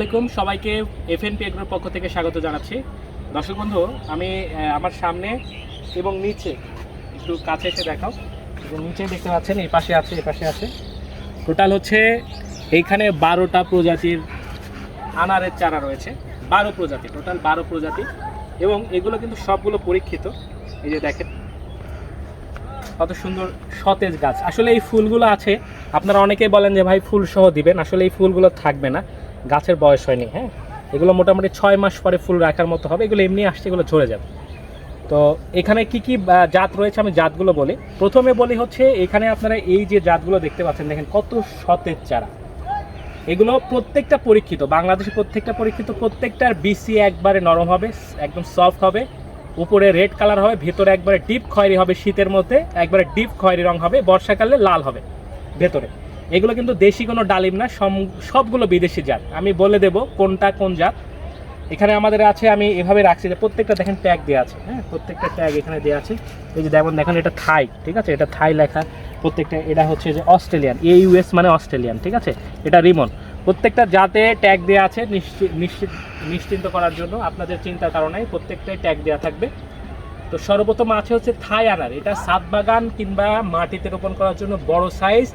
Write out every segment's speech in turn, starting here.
আলাইকুম। সবাইকে এফএনপি এগ্রোর পক্ষ থেকে স্বাগত জানাচ্ছি। দর্শক বন্ধু, আমি আমার সামনে এবং নিচে, একটু কাছে এসে দেখাও। এবং নিচে দেখতে পাচ্ছেন, এই পাশে আছে, এই পাশে আছে। টোটাল হচ্ছে এইখানে বারোটা প্রজাতির আনারের চারা রয়েছে। বারো প্রজাতি টোটাল বারো প্রজাতি। এবং এগুলো কিন্তু সবগুলো পরীক্ষিত। এই যে দেখেন, কত সুন্দর সতেজ গাছ। আসলে এই ফুলগুলো আছে, আপনারা অনেকেই বলেন যে, ভাই, ফুল সহ দিবেন। আসলে এই ফুলগুলো থাকবে না। গাছের বয়স হয়নি হ্যাঁ? এগুলো মোটামুটি ছয় মাস পরে ফুল রাখার মতো হবে, এগুলো এমনি আসছে, এগুলো ঝরে যাবে। তো এখানে কি কি জাত রয়েছে আমি জাতগুলো বলি। প্রথমে বলি হচ্ছে, এখানে আপনারা এই যে জাতগুলো দেখতে পাচ্ছেন, দেখেন কত সতেজ চারা। এগুলো প্রত্যেকটা পরীক্ষিত, বাংলাদেশে প্রত্যেকটা পরীক্ষিত, প্রত্যেকটার বিসি একবারে নরম হবে, একদম সফট হবে, উপরে রেড কালার হবে, ভেতরে একবারে ডিপ খয়েরি হবে শীতের মধ্যে, একবারে ডিপ খয়েরি রং হবে, বর্ষাকালে লাল হবে ভেতরে। এগুলো কিন্তু দেশি কোনো ডালিম না সবগুলো বিদেশি জাত। আমি বলে দেব কোনটা কোন জাত। এখানে আমাদের আছে, আমি এভাবে রাখছি যে প্রত্যেকটা দেখেন ট্যাগ দেওয়া আছে হ্যাঁ? প্রত্যেকটা ট্যাগ এখানে দেওয়া আছে। এই যে যেমন দেখেন, এটা থাই, ঠিক আছে? এটা থাই লেখা। প্রত্যেকটা, এটা হচ্ছে যে অস্ট্রেলিয়ান এ ইউএস মানে অস্ট্রেলিয়ান, ঠিক আছে? এটা রিমন। প্রত্যেকটা জাতে ট্যাগ দেওয়া আছে নিশ্চিত নিশ্চিন্ত করার জন্য আপনাদের চিন্তার কারণে প্রত্যেকটাই ট্যাগ দেওয়া থাকবে। তো সর্বপ্রথম আছে হচ্ছে থাই আনার। এটা সাত বাগান কিংবা মাটিতে রোপণ করার জন্য বড় সাইজ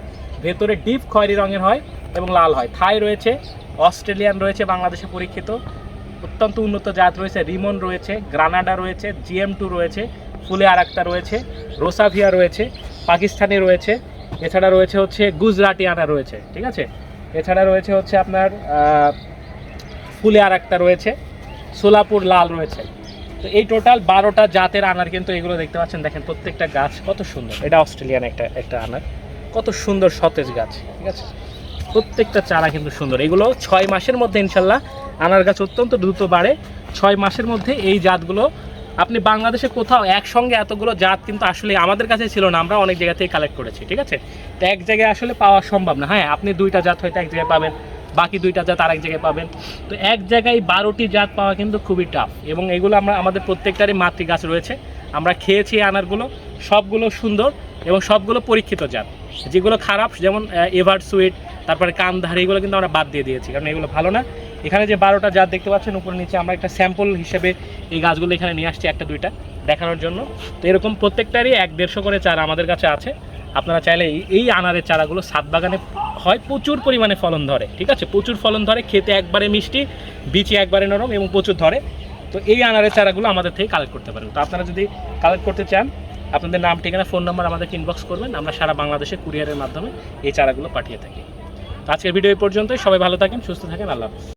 ভেতরে ডিপ খয়েরি রঙের হয় এবং লাল হয়। থাই রয়েছে, অস্ট্রেলিয়ান রয়েছে, বাংলাদেশে পরীক্ষিত। অত্যন্ত উন্নত জাত রয়েছে, রিমন রয়েছে, গ্রানাডা রয়েছে, জিএম টু রয়েছে, ফুলে আরাক্তা রয়েছে, রোসাভিয়া রয়েছে, পাকিস্তানি রয়েছে, এছাড়া রয়েছে হচ্ছে গুজরাটি আনা রয়েছে, ঠিক আছে? এছাড়া রয়েছে হচ্ছে আপনার ফুলে আরাক্তা রয়েছে, সোলাপুর লাল রয়েছে। তো এই টোটাল বারোটা জাতের আনার কিন্তু এগুলো দেখতে পাচ্ছেন, দেখেন প্রত্যেকটা গাছ কত সুন্দর। এটা অস্ট্রেলিয়ান একটা একটা আনার। কত সুন্দর সতেজ গাছ, ঠিক আছে? প্রত্যেকটা চারা কিন্তু সুন্দর। এগুলো ছয় মাসের মধ্যে ইনশাল্লাহ আনার গাছ অত্যন্ত দ্রুত বাড়ে। ছয় মাসের মধ্যে এই জাতগুলো, আপনি বাংলাদেশে কোথাও একসঙ্গে এতগুলো জাত কিন্তু আসলে আমাদের কাছে ছিল না, আমরা অনেক জায়গা থেকে কালেক্ট করেছি, ঠিক আছে? তো এক জায়গায় আসলে পাওয়া সম্ভব না। হ্যাঁ আপনি দুইটা জাত হয়তো এক জায়গায় পাবেন বাকি দুইটা জাত আরেক জায়গায় পাবেন। তো এক জায়গায় বারোটি জাত পাওয়া কিন্তু খুবই টাফ এবং এগুলো আমরা, আমাদের প্রত্যেকটারই মাতৃ গাছ রয়েছে। আমরা খেয়েছি আনারগুলো, সবগুলো সুন্দর এবং সবগুলো পরীক্ষিত জাত। যেগুলো খারাপ, যেমন এভার সুইট, তারপরে কামধারি এগুলো কিন্তু আমরা বাদ দিয়ে দিয়েছি কারণ এগুলো ভালো না। এখানে যে বারোটা জাত দেখতে পাচ্ছেন, উপরে নিচে আমরা একটা স্যাম্পল হিসেবে এই গাছগুলো এখানে নিয়ে আসছি একটা দুইটা দেখানোর জন্য। তো এরকম প্রত্যেকটারই এক দেড়শো করে চারা আমাদের কাছে আছে। আপনারা চাইলে এই আনারের চারাগুলো সাত বাগানে হয়, প্রচুর পরিমাণে ফলন ধরে, ঠিক আছে? প্রচুর ফলন ধরে, খেতে একবারে মিষ্টি, বিচি একবারে নরম এবং প্রচুর ধরে। তো এই আনারের চারাগুলো আমাদের থেকে কালেক্ট করতে পারেন তো আপনারা যদি কালেক্ট করতে চান, আপনাদের নাম, ঠিকানা ফোন নম্বর আমাদেরকে ইনবক্স করবেন। আমরা সারা বাংলাদেশে কুরিয়ারের মাধ্যমে এই চারাগুলো পাঠিয়ে থাকি। আজকের ভিডিও এই পর্যন্তই। সবাই ভালো থাকেন, সুস্থ থাকেন, আল্লাহ হাফেজ।